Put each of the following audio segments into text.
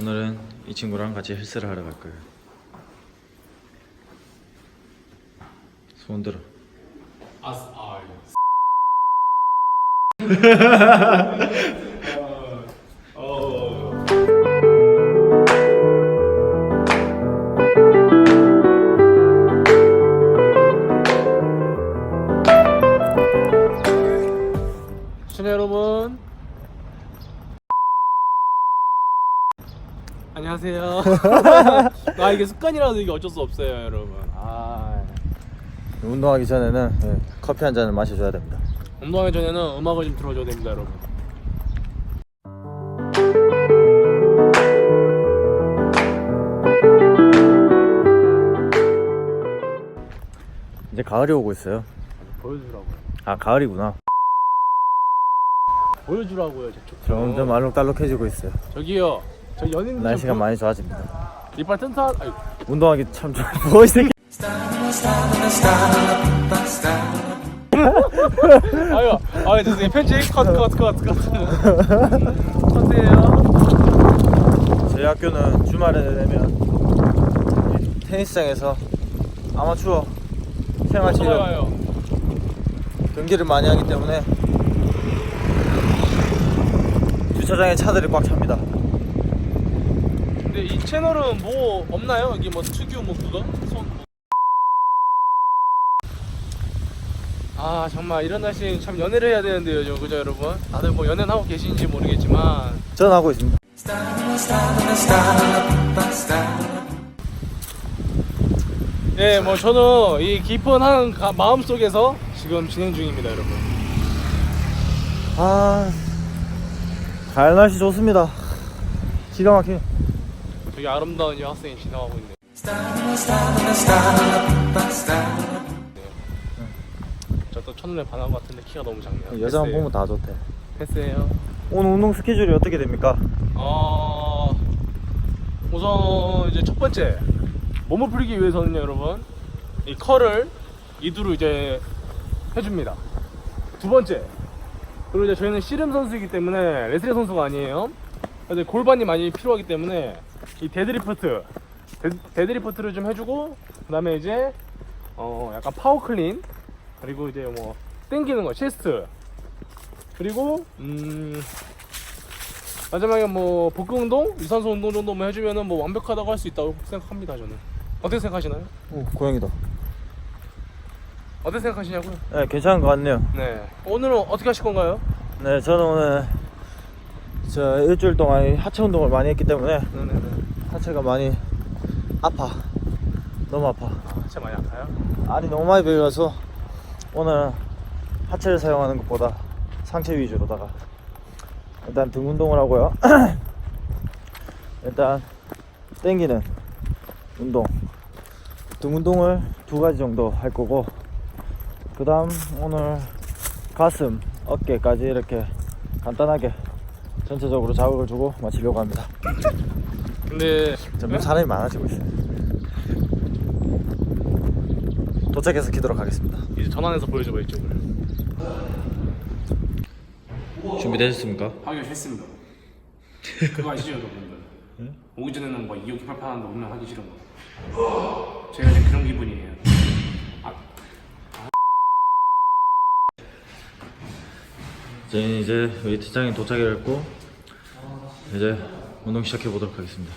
오늘은 이 친구랑 같이 헬스를 하러 갈 거예요. 손 들어. 아스 아 시청자 여러분 안녕하세요 아 이게 습관이라서 이게 어쩔 수 없어요 여러분 아 운동하기 전에는 예, 커피 한 잔을 마셔줘야 됩니다. 운동하기 전에는 음악을 좀 들어줘야 됩니다 여러분 이제 가을이 오고 있어요. 보여주라고요 아 가을이구나. 보여주라고요 저쪽 점점 알록달록해지고 있어요. 저기요 저 연인들 날씨가 좀 많이 좋아집니다. 보- 이빨 튼튼 아유 운동하기 참 좋아. 뭐이 새끼. 아유 아유 죄송해요 편집 컷 컷 컷 컷 컷이에요 저희 학교는 주말에 되면 테니스장에서 아마추어 생활 체력 좋아요 경기를 많이 하기 때문에 주차장에 차들이 꽉 찹니다. 근데 이 채널은 뭐 없나요? 여기 뭐 특유 뭐 그거? 손아 정말 이런 날씨 참 연애를 해야 되는데요 요즘 그죠 여러분? 다들 뭐 연애는 하고 계신지 모르겠지만 전 하고 있습니다. 예, 뭐 저는 이 깊은 한 가- 마음 속에서 지금 진행 중입니다, 여러분. 아, 가을 날씨 좋습니다. 기가 막혀. 저기 아름다운 여학생이 지나가고 있네요. 저또 첫눈에 반한 것 같은데 키가 너무 작네요. 여자만 패스예요. 보면 다 좋대. 패스예요. 오늘 운동 스케줄이 어떻게 됩니까? 어, 우선 이제 첫 번째 몸을 풀기 위해서는요, 여러분 이 컬을 이두로 이제 해줍니다. 두 번째 그리고 이제 저희는 씨름 선수이기 때문에 레슬링 선수가 아니에요. 그래서 골반이 많이 필요하기 때문에 이 데드리프트 데, 데드리프트를 좀 해주고 그 다음에 이제 어 약간 파워 클린 그리고 이제 뭐 땡기는 거 체스트 그리고 음 마지막에 뭐 복근 운동, 유산소 운동 정도만 해주면은 뭐 완벽하다고 할 수 있다고 생각합니다 저는. 어떻게 생각하시나요? 오, 고양이다. 어떻게 생각하시냐고요? 네, 괜찮은 것 같네요. 네. 오늘은 어떻게 하실 건가요? 네, 저는 오늘 저 일주일 동안 하체 운동을 많이 했기 때문에 네네네. 하체가 많이 아파. 너무 아파. 아, 진짜 많이 아파요? 알이 너무 많이 베려서 오늘 하체를 사용하는 것보다 상체 위주로다가 일단 등 운동을 하고요. 일단 땡기는 운동 등 운동을 두 가지 정도 할 거고 그 다음 오늘 가슴 어깨까지 이렇게 간단하게 전체적으로 자극을 주고 마치려고 합니다. 근데 점점 사람이 많아지고 있어요. 도착해서 키도록 하겠습니다. 이제 전환해서 보여줘봐 이쪽을. 준비되셨습니까? 하기로 했습니다. 그거 아시죠 여러분들? 오기 전에는 뭐 이욕이 팔팔한데 오면 하기 싫은 거. 제가 지금 그런 기분이에요. 아, 저희는 이제 웨이트장에 도착을 했고 이제 운동 시작해 보도록 하겠습니다.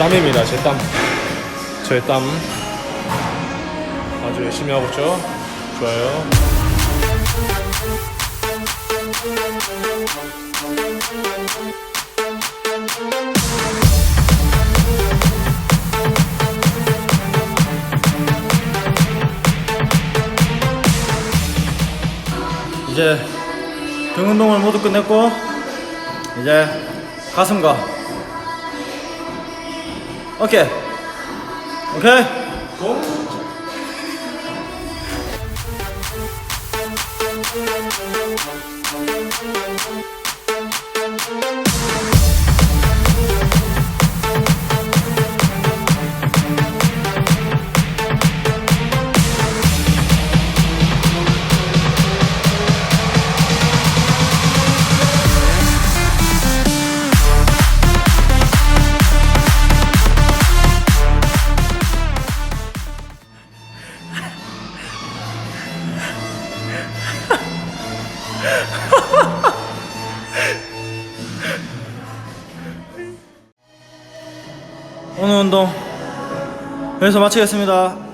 땀입니다. 제 땀. 제 땀. 아주 열심히 하고 있죠. 좋아요. 이제 등 운동을 모두 끝냈고 이제 가슴과 오케이 오 오늘 운동 여기서 마치겠습니다